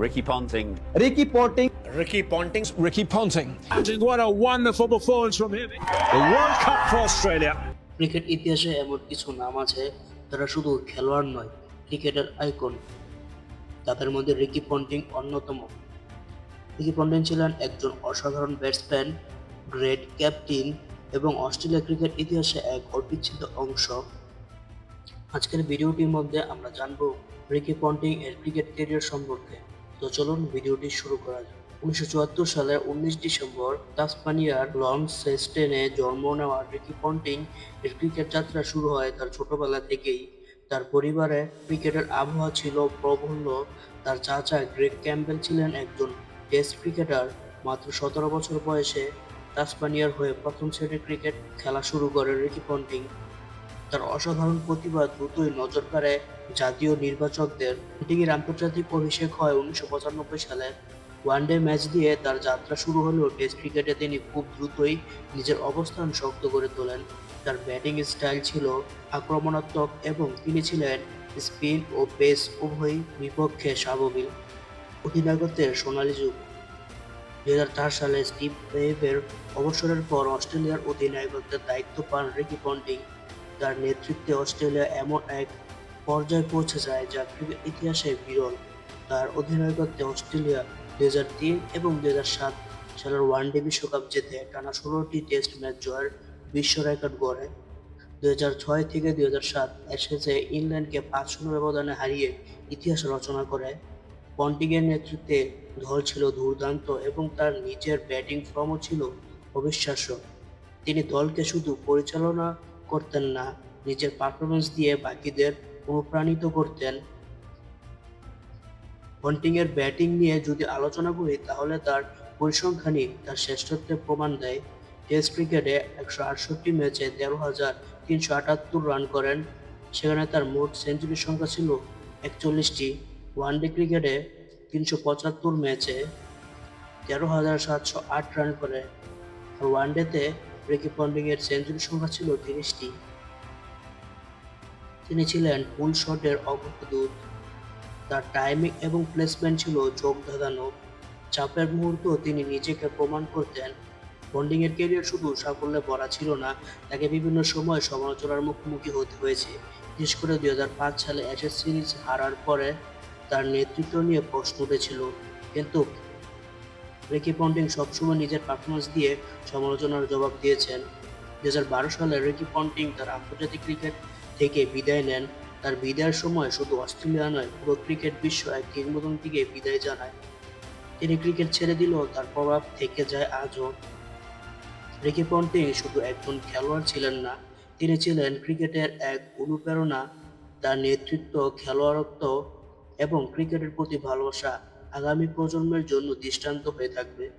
Ricky Ponting. Ricky Ponting, Ricky Ponting. Ricky Ponting. What a wonderful performance from him. The World Cup for Australia. Cricket ইতিহাসে এমন কিছু নাম আছে যারা শুধু খেলোয়াড় নয় ক্রিকেটের আইকন তাদের মধ্যে রিকি পন্টিং অন্যতম রিকি পন্টিং ছিলেন একজন অসাধারণ ব্যাটসম্যান গ্রেট ক্যাপ্টেন এবং অস্ট্রেলিয়া ক্রিকেট ইতিহাসে এক অবিচ্ছেদ্য অংশ আজকের ভিডিওটির মধ্যে আমরা জানব রিকি পন্টিং এর ক্রিকেট ক্যারিয়ার সম্পর্কে তো চলুন ভিডিওটি শুরু করা যাক। উনিশশো সালের উনিশ ডিসেম্বর তাসমানিয়ার লং সেস্টেনে জন্ম নেওয়া রিকি পন্টিং এর ক্রিকেট যাত্রা শুরু হয় তার ছোটবেলা থেকেই। তার পরিবারে ক্রিকেটের আবহাওয়া ছিল প্রবল। তার চাচা গ্রেগ ক্যাম্পবেল ছিলেন একজন টেস্ট ক্রিকেটার। মাত্র সতেরো বছর বয়সে তাসমানিয়ার হয়ে প্রথম শ্রেণির ক্রিকেট খেলা শুরু করে রিকি পন্টিং। তার অসাধারণ প্রতিভা দ্রুতই নজর কাড়ে জাতীয় নির্বাচকদের। পন্টিংয়ের আন্তর্জাতিক অভিষেক হয় উনিশশো পঁচানব্বই সালে। ওয়ানডে ম্যাচ দিয়ে তার যাত্রা শুরু হলেও টেস্ট ক্রিকেটে তিনি খুব দ্রুতই নিজের অবস্থান শক্ত করে তোলেন। তার ব্যাটিং স্টাইল ছিল আক্রমণাত্মক এবং তিনি ছিলেন স্পিন ও পেস উভয় বিপক্ষে স্বাভাবিক অধিনায়কত্বের সোনালী যুগ। দুই হাজার চার সালে স্টিভ ওয়েবের অবসরের পর অস্ট্রেলিয়ার অধিনায়কত্বের দায়িত্ব পান রিকি পন্টিং। তার নেতৃত্বে অস্ট্রেলিয়া এমন এক পর্যায়ে পৌঁছে যায় যা ক্রিকেট ইতিহাসে বিরল। তার অধিনায়কত্বে অস্ট্রেলিয়া দু হাজার তিন এবং দু হাজার সাত সালের ওয়ানডে বিশ্বকাপ জেতে টানা ষোলোটি টেস্ট ম্যাচ জয়ের বিশ্ব রেকর্ড গড়ে। দুই ছয় থেকে দু হাজার সাত এসেছে ইংল্যান্ডকে পাঁচ শূন্য ব্যবধানে হারিয়ে ইতিহাস রচনা করে। পন্টিংয়ের নেতৃত্বে দল ছিল দুর্দান্ত এবং তার নিজের ব্যাটিং ফর্মও ছিল অবিশ্বাস্য। তিনি দলকে শুধু পরিচালনা করতেন না, নিজের পারফরমেন্স দিয়ে বাকিদের অনুপ্রাণিত করতেন। পন্টিংয়ের ব্যাটিং নিয়ে যদি আলোচনা করি, তাহলে তার পরিসংখ্যানই তার শ্রেষ্ঠত্বের প্রমাণ দেয়। টেস্ট ক্রিকেটে একশো আটষট্টি ম্যাচে তেরো হাজার তিনশো আটাত্তর রান করেন। সেখানে তার মোট সেঞ্চুরির সংখ্যা ছিল একচল্লিশটি। ওয়ানডে ক্রিকেটে তিনশো পঁচাত্তর ম্যাচে তেরো হাজার সাতশো আট রান করে। আর ওয়ানডেতে রিকি পন্ডিংয়ের সেঞ্চুরির সংখ্যা ছিল তিরিশটি। তিনি ছিলেন ফুল শটের অগ্রদূত। তার টাইমিং এবং প্লেসমেন্ট ছিল চোখ ধাঁধানো। চাপের মুহূর্ত তিনি নিজেকে প্রমাণ করতেন। বন্ডিংয়ের ক্যারিয়ার শুধু সাফল্যে ভরা ছিল না, তাকে বিভিন্ন সময় সমালোচনার মুখোমুখি হতে হয়েছে। বিশেষ করে দুই হাজার পাঁচ সালে অ্যাশেজ সিরিজ হারার পরে তার নেতৃত্ব নিয়ে প্রশ্ন উঠেছিল, কিন্তু রিকি পন্টিং সবসময় নিজের পারফরমেন্স দিয়ে সমালোচনার জবাব দিয়েছেন। দুই হাজার বারো সালে রিকি পন্টিং তার আন্তর্জাতিক ক্রিকেট থেকে বিদায় নেন। তার বিদায়ের সময় শুধু অস্ট্রেলিয়া নয়, পুরো ক্রিকেট বিশ্ব এক কিংবদন্তিকে বিদায় জানায়। তিনি ক্রিকেট ছেড়ে দিলেও তার প্রভাব থেকে যায় আজও। রিকি পন্টিং শুধু একজন খেলোয়াড় ছিলেন না, তিনি ছিলেন ক্রিকেটের এক অনুপ্রেরণা। তার নেতৃত্ব, খেলোয়াড়ত্ব এবং ক্রিকেটের প্রতি ভালোবাসা আগামী প্রজন্মের জন্য দৃষ্টান্ত হয়ে থাকবে।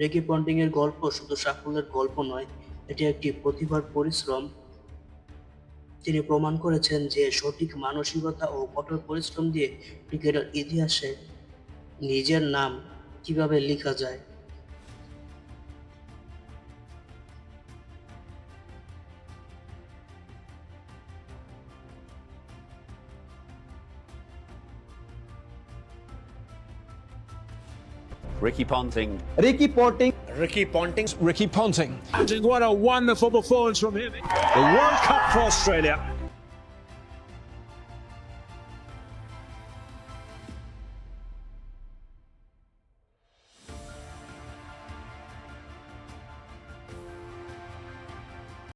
রেকি পন্টিং এর গল্প শুধু সাফল্যের গল্প নয়, এটি একটি প্রতিভার পরিশ্রম। তিনি প্রমাণ করেছেন যে সঠিক মানসিকতা ও কঠোর পরিশ্রম দিয়ে ক্রিকেটের ইতিহাসে নিজের নাম কীভাবে লেখা যায়। Ricky Ponting. Ricky Ponting, Ricky Ponting. Ricky Ponting. What a wonderful performance from him. The World Cup for Australia.